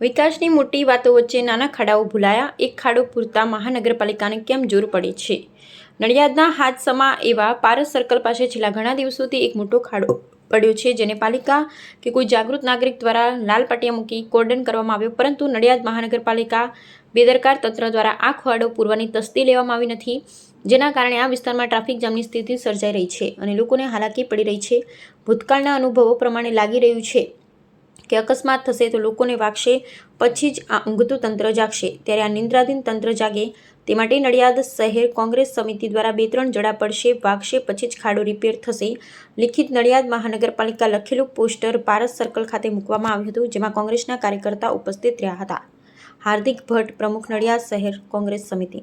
વિકાસની મોટી વાતો વચ્ચે નાના ખાડાઓ ભૂલાયા. એક ખાડો પૂરતા મહાનગરપાલિકાને કેમ જોર પડે છે? નડિયાદના હાથસમા એવા પારસ સર્કલ પાસે છેલ્લા ઘણા દિવસોથી એક મોટો ખાડો પડ્યો છે, જેને પાલિકા કે કોઈ જાગૃત નાગરિક દ્વારા લાલ પાટિયા મૂકી કોર્ડન કરવામાં આવ્યો. પરંતુ નડિયાદ મહાનગરપાલિકા બેદરકાર તંત્ર દ્વારા આ ખાડો પૂરવાની તસ્દી લેવામાં આવી નથી, જેના કારણે આ વિસ્તારમાં ટ્રાફિક જામની સ્થિતિ સર્જાઈ રહી છે અને લોકોને હાલાકી પડી રહી છે. ભૂતકાળના અનુભવો પ્રમાણે લાગી રહ્યું છે. કે અકસ્માત થશે તો લોકોને વાગશે પછી જ આ ઊંઘતું તંત્ર જાગશે. ત્યારે આ નિંદ્રાધીન તંત્ર જાગે તે માટે નડિયાદ શહેર કોંગ્રેસ સમિતિ દ્વારા બે ત્રણ જડા પડશે, વાગશે પછી જ ખાડો રિપેર થશે. લિખિત નડિયાદ મહાનગરપાલિકા લખેલું પોસ્ટર પારસ સર્કલ ખાતે મૂકવામાં આવ્યું હતું, જેમાં કોંગ્રેસના કાર્યકર્તા ઉપસ્થિત રહ્યા હતા. હાર્દિક ભટ્ટ પ્રમુખ નડિયાદ શહેર કોંગ્રેસ સમિતિ.